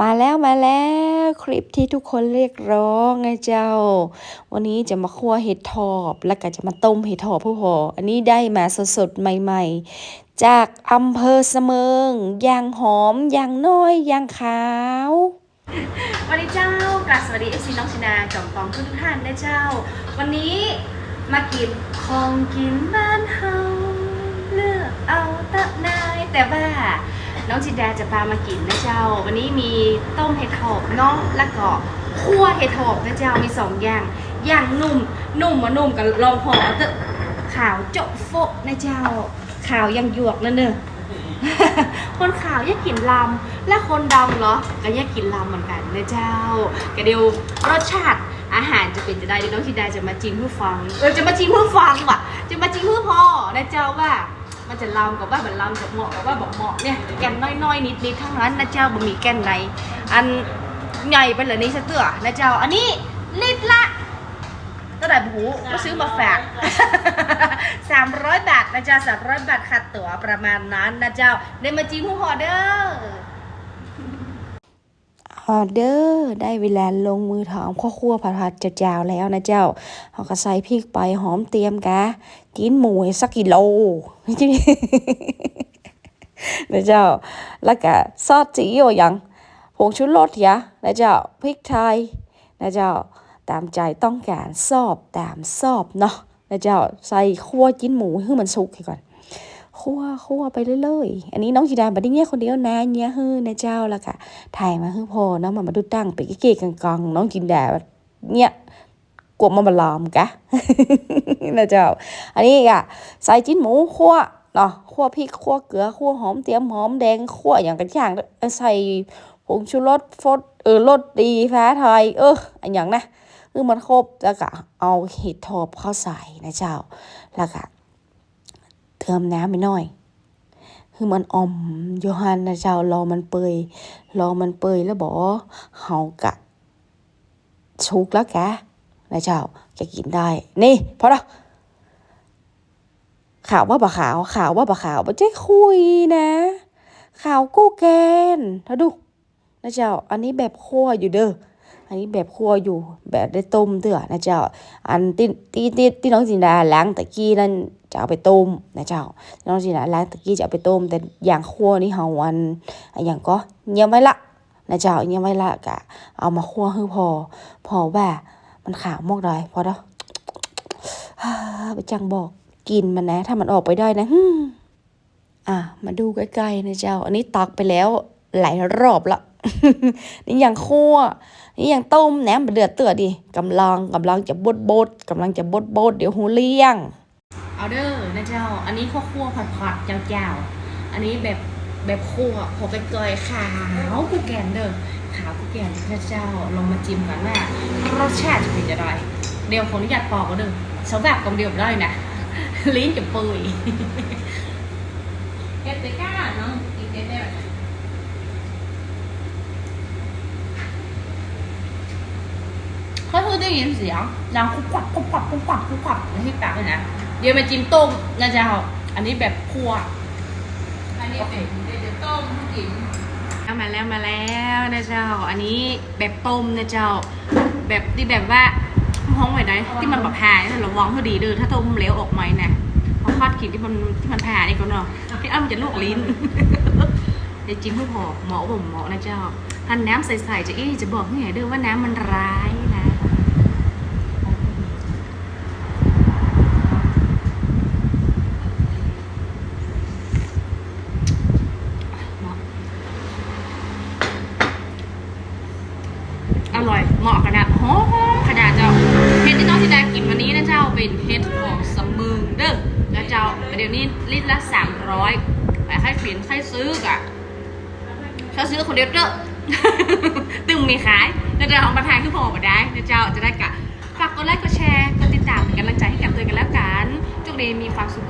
มาแล้วมาแล้วคลิปที่ทุกคนเรียกร้องไงเจ้า วันนี้จะมาคั่วเห็ดถอบแล้วก็จะมาต้มเห็ดถอบผู้พออันนี้ได้มาสดๆใหม่ๆ จากอำเภอเสมิงยางหอมยางน้อยยางขาวสวัสดีเจ้ากราบสวัสดีเอซีน้องชนาจอมปองทุกท่านนะเจ้า วันนี้มากินของกินบ้านเฮาเลือกเอาตะนายแต่ว่า น้องจินดาจะพามากินนะเจ้า วันนี้มีต้มเห็ดหอบเนาะแล้วก็คั่วเห็ดหอบนะเจ้ามีสองอย่างอย่างนุ่มนุ่มมานุ่มกับลองหอเตะขาวโจะโฟะนะเจ้าขาวยังหยวกนั่นเนอะคนขาวอยากกินลำและคนดำเหรอก็อยากกินลำเหมือนกันนะเจ้ากระเดียวรสชาติอาหารจะเป็นจะได้ดน้องชิดาจะมาจิ้มเพื่อฟังเออจะมาจิ้มเพื่อฟังว่ะ จะมาจิ้มเพื่อพอนะเจ้าว่า มันจะลำกับว่ามันลำกับเหมาะกับว่าบอกเหมาะเนี่ยแกนน้อยๆนิดๆทั้งนั้นนะเจ้าบะหมี่แกนไหนอันใหญ่ไปเหลยนี่สะเตือนะเจ้าอันนี้ลิตรละตั้งแต่หูก็ซื้อมาฝากสามร้อยบาทนะเจ้าสามร้อยบาทค่าตั๋วประมาณนั้นนะเจ้าได้มาจิ้มผู้พอเด้อ ออเดอร์ได้เวลาลงมือทำข้าวคั่วผัดผัดๆเจ้าๆแล้วนะเจ้าเขาก็ใส่พริกไปหอมเตรียมกะกินหมูสักกิโลนะเจ้า แล้วก็ซอสจีโอยังผงชูรสยะนะเจ้าพริกไทยนะเจ้าตามใจต้องการซอบตามซอบเนาะนะเจ้าใส่คั่วกินหมูให้มันสุกก่อน คั่วคั่วไปเรื่อยๆ อันนี้น้องจีดาบัดนี้เนี่ยคนเดียวนะเนี่ยฮื้อนะเจ้าล้วก็ถ่ายมาฮือพอเนาะมามาดูตั้งไปเก๋ๆกังๆน้องจินดาเนี่ยกลัวมันมาลอมกะนะเจ้า อันนี้อะใส่จิ้นหมูคั่วเนาะคั่วพริกคั่วเกลือคั่วหอมเตรียมหอมแดงคั่วอย่างกันอย่างใส่ผงชูรสฟดเออรสดีฟ้าไทยเอออันอย่างนะคือมันครบแล้วก็เอาเห็ดทอบเข้าใส่นะเจ้าแล้วก็ เติมน้ำไปหน่อย คือมันอมโยฮันนะเจ้ารอมันเปยรอมันเปยแล้วบอกเฮากะชุกแล้วแกนะเจ้าจะกินได้ นี่พอแล้วข่าวว่าบะขาวข่าวว่าบะขาวบ่ใช่คุยนะข่าวกู้แกนถ้าดูนะเจ้า อันนี้แบบคั่วอยู่เด้ออันนี้แบบคั่วอยู่แบบได้ต้มเด้อนะเจ้า อันที่ที่ที่ที่น้องจินดาล้างตะกี้นั่น จะเอาไปต้มนะเจ้าน้องจีน่ะล้างตะกี้จะเอาไปต้ม แต่อย่างคั่วนี่เฮาอันอันอย่างก็เงียบไว้ละนะเจ้าเงียบไว้ละกะ เอามาคั่วให้พอ พอว่ามันขาวมอกได้พอเด้อไปจังบอกกินมันนะ ถ้ามันออกไปได้นะฮึอะ มาดูใกล้ๆนะเจ้า อันนี้ตักไปแล้วหลายรอบละนี่อย่างคั่วนี่อย่างต้มแหนมเดือดเตือดิกำลังกำลังจะบดบดกำลังจะบดบดเดี๋ยวหูเลี้ยง เอาเด้อนะเจ้า อันนี้ข้าวคั่วผัดๆเจ้าๆอันนี้แบบแบบคั่วผมไปเกยขาวกูแกนเด้อขาวกูแกนนะเจ้าลองมาจิ้มกันว่ารสชาติจะเป็นยังไงเดี๋ยวคนที่อยากปอกก็เด้อสำแบบกำเดียวได้นะลิ้นจะปื่อยเก็บไปก้าเนาะกินได้ได้เขาพูดได้ยินเสียงดังคุกคักคุกคักคุกคักคุกคักในที่ปากเลยนะ เดี๋ยวมาจิ้มต้มนะเจ้า อันนี้แบบคั่ว อันนี้เป็นเดี๋ยวต้มกินเอามาแล้วมาแล้วนะเจ้า อันนี้แบบต้มนะเจ้า แบบที่แบบว่าห้องไว้ได้ที่มันแบบผ่าเนี่ยระวังพอดีเด้อถ้าต้มเหลวออกมาเนี่ยเพราะคอดขีดที่มันที่มันผ่านี่ก็เนาะที่อ้ามันจะลวกลิ้นเดี๋ยวจิ้มให้พอหมอผมหมอนะเจ้าท่านน้ำใสๆจะอี้จะบอกให้ไงเด้อว่าน้ำมันร้ายนะ อร่อยเหมาะขนาดหอมขนาดเจ้าเห็ดที่น้องที่ดากินวันนี้นะเจ้าเป็นเห็ดของสมึงเด้อแล้วเจ้าเดี๋ยวนี้ลิตรละสามร้อยแต่ใครเปลี่ยนใครซื้อกะเขาซื้อคนเดียวเด้อตึงมีขายแล้วเดี๋ยวเอามาทานคือพอมาได้นะเจ้าจะได้กะฝากกดไลค์กดแชร์กดติดตามเป็นกำลังใจให้กับตัวกันแล้วกันจุกเดย์มีความสุข